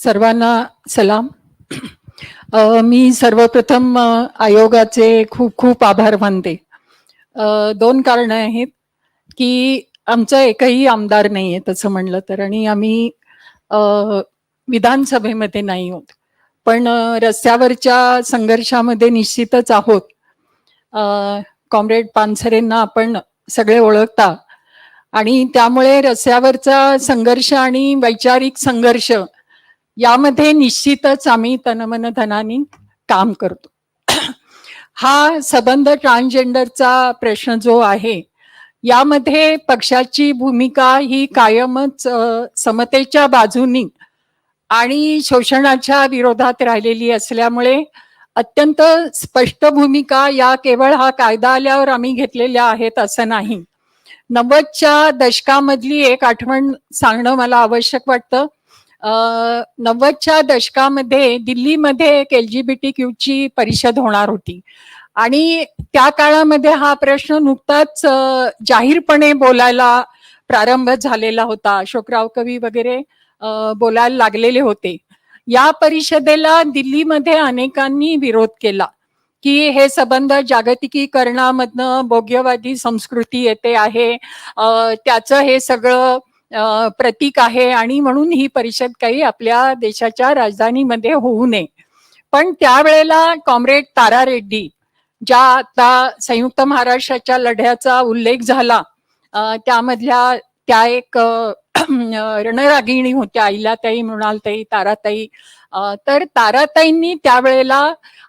सर्वांना सलाम. मी सर्वप्रथम आयोगाचे खूप खूप आभार मानते. दोन कारण आहेत की आमचं एकही आमदार नाही आहे तसं म्हणलं तर आणि आम्ही विधानसभेमध्ये नाही आहोत. पण रस्त्यावरच्या संघर्षामध्ये निश्चितच आहोत. कॉम्रेड पानसरेंना आपण सगळे ओळखता आणि त्यामुळे रस्त्यावरचा संघर्ष आणि वैचारिक संघर्ष यामध्ये निश्चितच आम्ही तनमन धनानी काम करतो. हा संबंध ट्रान्सजेंडरचा प्रश्न जो आहे यामध्ये पक्षाची भूमिका ही कायमच समतेच्या बाजूनी आणि शोषणाच्या विरोधात राहिलेली असल्यामुळे अत्यंत स्पष्ट भूमिका या केवळ हा कायदा आल्यावर आम्ही घेतलेल्या आहेत असं नाही. नव्वदच्या दशकामधली एक आठवण सांगणं मला आवश्यक वाटतं. नव्वदच्या दशकामध्ये दिल्लीमध्ये एक एल जी बी टी क्यूची परिषद होणार होती. आणि त्या काळामध्ये हा प्रश्न नुकताच जाहीरपणे बोलायला प्रारंभ झालेला होता. अशोकराव कवी वगैरे बोलायला लागलेले होते. या परिषदेला दिल्लीमध्ये अनेकांनी विरोध केला की हे संबंध जागतिकीकरणामधनं भोग्यवादी संस्कृती येते आहे. त्याचं हे सगळं प्रतीक आहे आणि म्हणून ही परिषद काही आपल्या देशाच्या राजधानीमध्ये होऊ नये. पण त्यावेळेला कॉम्रेड तारा रेड्डी ज्या आता संयुक्त महाराष्ट्राच्या लढ्याचा उल्लेख झाला त्यामधल्या त्या एक रणरागिणी होत्या आईलाताई मृणालताई ताराताई तर ताराताईंनी त्यावेळेला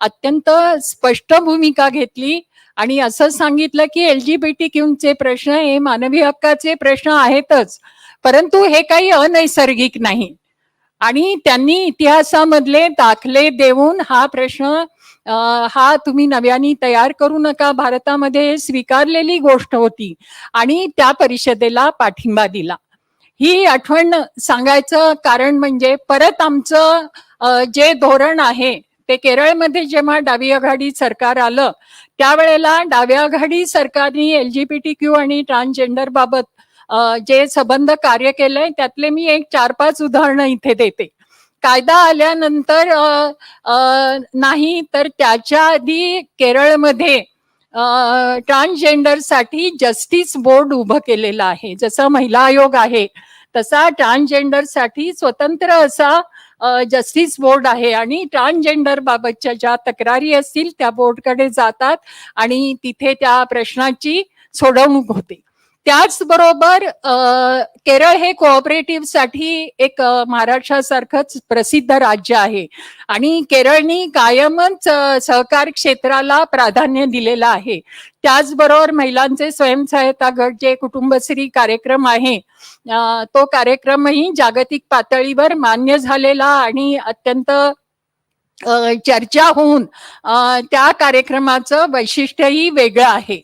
अत्यंत स्पष्ट भूमिका घेतली आणि असं सांगितलं की एल जी बी टी क्यूचे प्रश्न हे मानवी हक्काचे प्रश्न आहेतच. परंतु हे काही अनैसर्गिक नाही. आणि त्यांनी इतिहासामधले दाखले देऊन हा प्रश्न हा तुम्ही नव्याने तयार करू नका. भारतामध्ये स्वीकारलेली गोष्ट होती आणि त्या परिषदेला पाठिंबा दिला. ही आठवण सांगायचं कारण म्हणजे परत आमचं जे धोरण आहे ते केरळमध्ये जेव्हा डावी आघाडी सरकार आलं त्यावेळेला डाव्या आघाडी सरकारने L G B T Q आणि ट्रान्सजेंडर बाबत जे सबंध कार्य केलंय त्यातले मी एक चार पाच उदाहरणं इथे देते. कायदा आल्यानंतर नाही तर त्याच्या आधी केरळमध्ये ट्रान्सजेंडरसाठी जस्टिस बोर्ड उभं केलेलं आहे. जसं महिला आयोग आहे तसा ट्रान्सजेंडरसाठी स्वतंत्र असा जस्टिस बोर्ड आहे. आणि ट्रान्सजेंडर बाबतच्या ज्या तक्रारी असतील त्या बोर्डकडे जातात आणि तिथे त्या प्रश्नाची सोडवणूक होते. त्याचबरोबर केरळ हे कोऑपरेटिव्हसाठी एक महाराष्ट्रासारखंच प्रसिद्ध राज्य आहे. आणि केरळनी कायमच सहकार क्षेत्राला प्राधान्य दिलेलं आहे. त्याचबरोबर महिलांचे स्वयंसहायता गट जे कुटुंबश्री कार्यक्रम आहे तो कार्यक्रमही जागतिक पातळीवर मान्य झालेला आणि अत्यंत चर्चा होऊन त्या कार्यक्रमाचं वैशिष्ट्यही वेगळं आहे.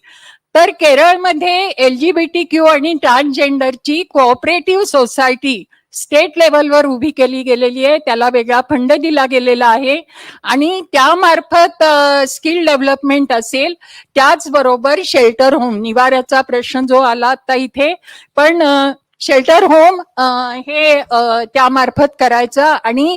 तर केरळमध्ये L G B T Q आणि ट्रान्सजेंडरची कोऑपरेटिव्ह सोसायटी स्टेट लेवलवर उभी केली गेलेली आहे. त्याला वेगळा फंड दिला गेलेला आहे. आणि त्यामार्फत स्किल डेव्हलपमेंट असेल त्याचबरोबर शेल्टर होम निवाऱ्याचा प्रश्न जो आला आता इथे. पण शेल्टर होम हे त्यामार्फत करायचं आणि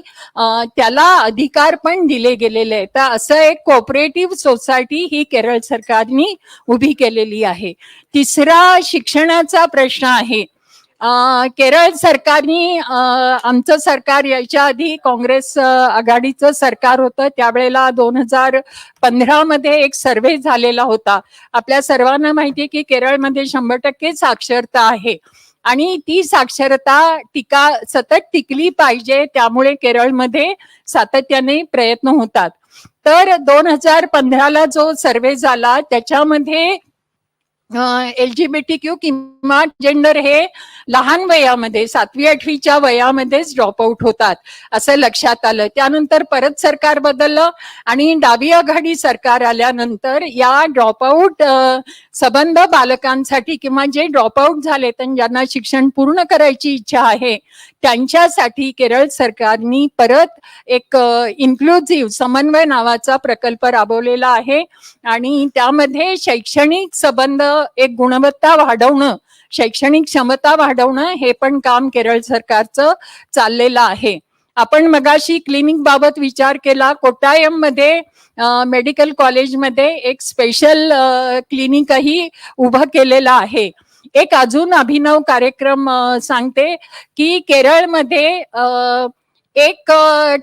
त्याला अधिकार पण दिले गेलेले आहेत. तर असं एक कोऑपरेटिव्ह सोसायटी ही केरळ सरकारनी उभी केलेली आहे. तिसरा शिक्षणाचा प्रश्न आहे. केरळ सरकारनी आमचं सरकार याच्या आधी काँग्रेस आघाडीचं सरकार होतं. त्यावेळेला दोन हजार पंधरामध्ये एक सर्व्हे झालेला होता. आपल्या सर्वांना माहितीये की केरळमध्ये शंभर टक्के साक्षरता आहे. आणि ती साक्षरता टिका सतत टिकली पाहिजे त्यामुळे केरळमध्ये सातत्याने प्रयत्न होतात. तर दोन हजार पंधराला जो सर्वे झाला त्याच्यामध्ये L G B T Q किंवा जेंडर हे लहान वयामध्ये सातवी आठवीच्या वयामध्येच ड्रॉपआउट होतात असं लक्षात आलं. त्यानंतर परत सरकार बदललं आणि डावी आघाडी सरकार आल्यानंतर या ड्रॉपआउट संबंध बालकांसाठी किंवा जे ड्रॉपआउट झाले तर ज्यांना शिक्षण पूर्ण करायची इच्छा आहे त्यांच्यासाठी केरळ सरकारनी परत एक इन्क्लुझिव्ह समन्वय नावाचा प्रकल्प राबवलेला आहे. आणि त्यामध्ये शैक्षणिक संबंध एक गुणवत्ता वाढवणं शैक्षणिक क्षमता वाढवणं हे पण काम केरळ सरकारचं चाललेलं आहे. आपण मगाशी क्लिनिक बाबत विचार केला. कोटायममध्ये मेडिकल कॉलेजमध्ये एक स्पेशल क्लिनिकही उभं केलेलं आहे. एक अजून अभिनव कार्यक्रम सांगते की केरळमध्ये अ, एक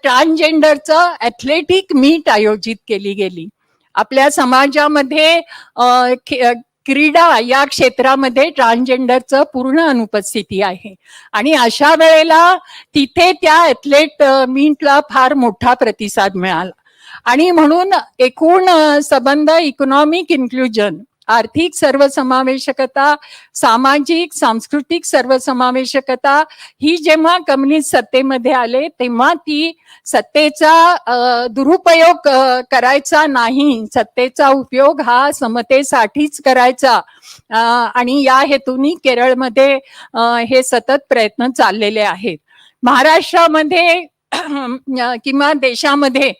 ट्रान्सजेंडरचं ॲथलेटिक मीट आयोजित केली गेली. आपल्या समाजामध्ये क्रीडा या क्षेत्रामध्ये ट्रान्सजेंडरचं पूर्ण अनुपस्थिती आहे. आणि अशा वेळेला तिथे त्या ॲथलेट मीटला फार मोठा प्रतिसाद मिळाला. आणि म्हणून एकूण संबंध इकॉनॉमिक इन्क्लुजन आर्थिक सर्वसमावेशकता सामाजिक सांस्कृतिक सर्वसमावेशकता ही जेव्हा कम्युनिस्ट सत्तेमध्ये आले तेव्हा ती सत्तेचा दुरुपयोग करायचा नाही. सत्तेचा उपयोग हा समतेसाठीच करायचा. आणि या हेतूनी केरळमध्ये हे सतत प्रयत्न चाललेले आहेत. महाराष्ट्रामध्ये किंवा देशामध्ये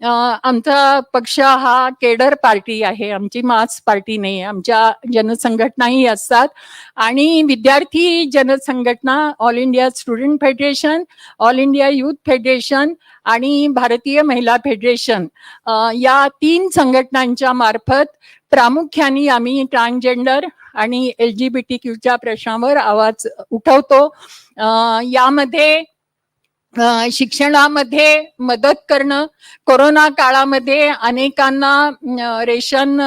आमचा पक्ष हा केडर पार्टी आहे. आमची मास पार्टी नाही आमच्या जनसंघटनाही असतात. आणि विद्यार्थी जनसंघटना all India student federation all India youth federation आणि भारतीय महिला फेडरेशन या तीन संघटनांच्या मार्फत प्रामुख्याने आम्ही ट्रान्सजेंडर आणि एल जी बी टी क्यूच्या प्रश्नावर आवाज उठवतो. यामध्ये शिक्षणामध्ये मदत करणं कोरोना काळामध्ये अनेकांना रेशन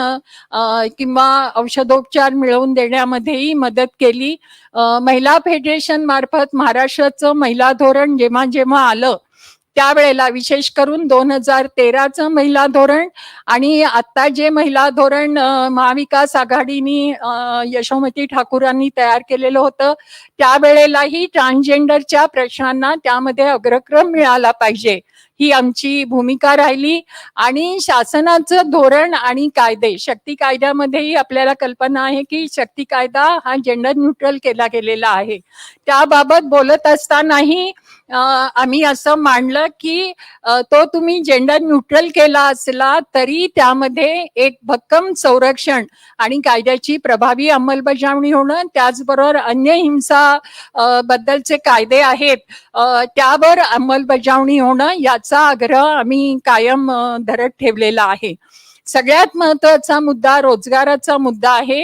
अ, किंवा औषधोपचार मिळवून देण्यामध्येही मदत केली. महिला फेडरेशन मार्फत महाराष्ट्राचं महिला धोरण जेव्हा जेव्हा आलं त्यावेळेला विशेष करून दोन हजार तेराचं महिला धोरण आणि आता जे महिला धोरण महाविकास आघाडीनी यशोमती ठाकूरांनी तयार केलेलं होतं त्यावेळेलाही ट्रान्सजेंडरच्या प्रश्नांना त्यामध्ये अग्रक्रम मिळाला पाहिजे ही आमची भूमिका राहिली. आणि शासनाचं धोरण आणि कायदे शक्ती कायद्यामध्येही आपल्याला कल्पना आहे की शक्ती कायदा हा जेंडर न्यूट्रल केला गेलेला आहे. त्याबाबत बोलत असतानाही आम्ही असं मांडलं की तो तुम्ही जेंडर न्यूट्रल केला असला तरी त्यामध्ये एक भक्कम संरक्षण आणि कायद्याची प्रभावी अंमलबजावणी होणं त्याचबरोबर अन्य हिंसा बद्दलचे कायदे आहेत त्यावर अंमलबजावणी होणं याचा आग्रह आम्ही कायम धरत ठेवलेला आहे. सगळ्यात महत्त्वाचा मुद्दा रोजगाराचा मुद्दा आहे.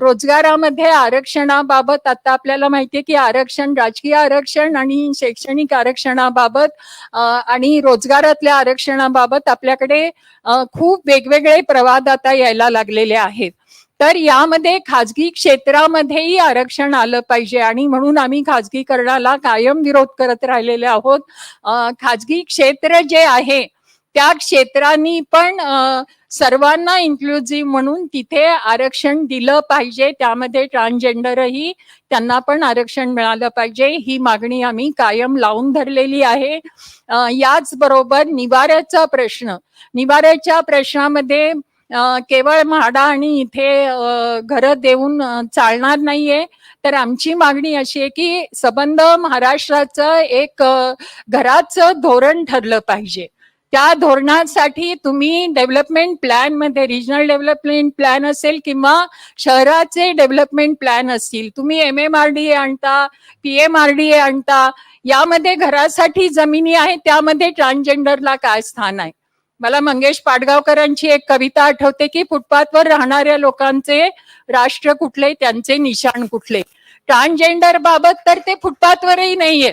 रोजगारामध्ये आरक्षणाबाबत आता आपल्याला माहितीये की आरक्षण राजकीय आरक्षण आणि शैक्षणिक आरक्षणाबाबत आणि रोजगारातल्या आरक्षणाबाबत आपल्याकडे खूप वेगवेगळे प्रवाद आता यायला लागलेले आहेत. तर यामध्ये खाजगी क्षेत्रामध्येही आरक्षण आलं पाहिजे आणि म्हणून आम्ही खाजगीकरणाला कायम विरोध करत राहिलेले आहोत. खाजगी क्षेत्र जे आहे त्या क्षेत्रांनी पण सर्वांना इन्क्लुझिव्ह म्हणून तिथे आरक्षण दिलं पाहिजे. त्यामध्ये ट्रान्सजेंडरही त्यांना पण आरक्षण मिळालं पाहिजे. ही मागणी आम्ही कायम लावून धरलेली आहे. याचबरोबर निवाऱ्याचा प्रश्न. निवाऱ्याच्या प्रश्नामध्ये केवळ म्हाडा आणि इथे घरं देऊन चालणार नाहीये. तर आमची मागणी अशी आहे की सबंध महाराष्ट्राचं एक घराचं धोरण ठरलं पाहिजे. त्या धोरणासाठी तुम्ही डेव्हलपमेंट प्लॅनमध्ये रिजनल डेव्हलपमेंट प्लॅन असेल किंवा शहराचे डेव्हलपमेंट प्लॅन असतील तुम्ही M M R D A आणता P M R D A आणता यामध्ये घरासाठी जमिनी आहे त्यामध्ये ट्रान्सजेंडरला काय स्थान आहे? मला मंगेश पाडगावकरांची एक कविता आठवते की फुटपाथवर राहणाऱ्या लोकांचे राष्ट्र कुठले त्यांचे निशाण कुठले? ट्रान्सजेंडर बाबत तर ते फुटपाथवरही नाहीये.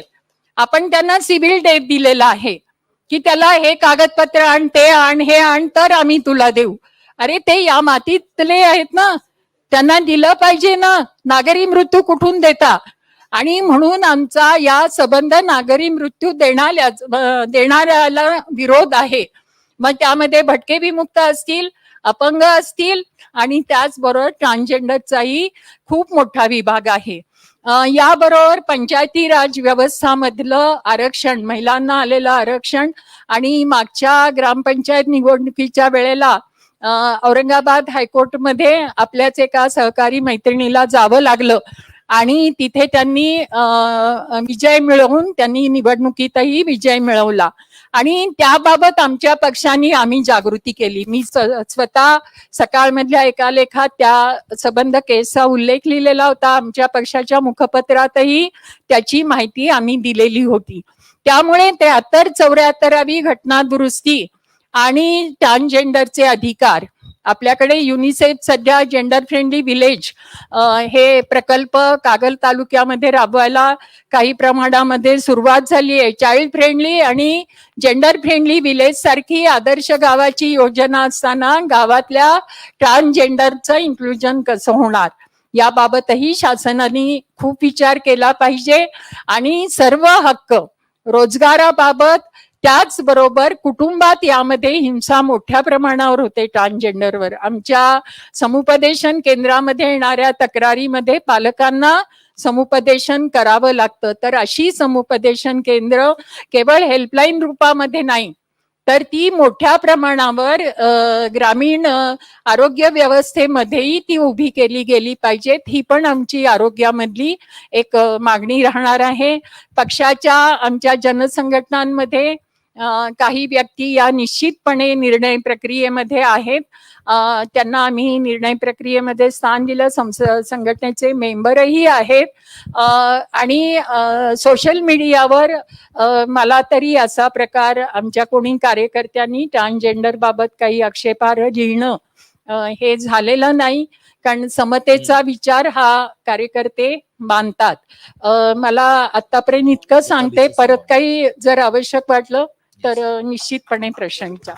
आपण त्यांना सिव्हिल डेथ दिलेला आहे. की त्याला हे कागदपत्र आण ते आण हे आण तर आम्ही तुला देऊ. अरे ते या मातीतले आहेत ना. त्यांना दिलं पाहिजे ना. नागरी मृत्यू कुठून देता? आणि म्हणून आमचा या संबंध नागरी मृत्यू देणाऱ्या देणाऱ्याला विरोध आहे. मग त्यामध्ये भटके विमुक्त असतील अपंग असतील आणि त्याचबरोबर ट्रान्सजेंडरचाही खूप मोठा विभाग आहे. याबरोबर पंचायती राज व्यवस्थामधलं आरक्षण महिलांना आलेलं आरक्षण आणि मागच्या ग्रामपंचायत निवडणुकीच्या वेळेला औरंगाबाद हायकोर्टमध्ये आपल्याच एका सहकारी मैत्रिणीला जावं लागलं. आणि तिथे त्यांनी विजय मिळवून त्यांनी निवडणुकीतही विजय मिळवला. आणि त्याबाबत आमच्या पक्षाने आम्ही जागृती केली. मी स्वतः सकाळमधल्या एका लेखात त्या संबंध केसचा उल्लेख लिहिलेला होता. आमच्या पक्षाच्या मुखपत्रातही त्याची माहिती आम्ही दिलेली होती. त्यामुळे त्र्याहत्तर चौऱ्याहत्तरावी घटना दुरुस्ती आणि ट्रान्सजेंडरचे अधिकार आपल्याकडे युनिसेफ सध्या जेंडर फ्रेंडली विलेज हे प्रकल्प कागल तालुक्यामध्ये राबवायला काही प्रमाणामध्ये सुरुवात झाली आहे. चाइल्ड फ्रेंडली आणि जेंडर फ्रेंडली विलेज सारखी आदर्श गावाची योजना असताना गावातल्या ट्रान्सजेंडरचं इन्क्लुजन कसं होणार? याबाबतही शासनाने खूप विचार केला पाहिजे. आणि सर्व हक्क रोजगाराबाबत त्याचबरोबर कुटुंबात यामध्ये हिंसा मोठ्या प्रमाणावर होते ट्रान्सजेंडरवर. आमच्या समुपदेशन केंद्रामध्ये येणाऱ्या तक्रारीमध्ये पालकांना समुपदेशन करावं लागतं. तर अशी समुपदेशन केंद्र केवळ हेल्पलाईन रूपामध्ये नाही तर ती मोठ्या प्रमाणावर ग्रामीण आरोग्य व्यवस्थेमध्येही ती उभी केली गेली पाहिजेत. ही पण आमची आरोग्यामधली एक मागणी राहणार आहे. पक्षाच्या आमच्या जनसंघटनांमध्ये काही व्यक्ती या निश्चितपणे निर्णय प्रक्रियेमध्ये आहेत. त्यांना आम्ही निर्णय प्रक्रियेमध्ये स्थान दिलं. संस- संघटनेचे मेंबरही आहेत. आणि सोशल मीडियावर मला तरी असा प्रकार आमच्या कोणी कार्यकर्त्यांनी ट्रान्सजेंडर बाबत काही आक्षेपार्ह लिहिणं हे झालेलं नाही. कारण समतेचा विचार हा कार्यकर्ते मानतात. अ, मला आतापर्यंत इतकं सांगते परत काही जर आवश्यक वाटलं तर निश्चितपणे प्रशंसा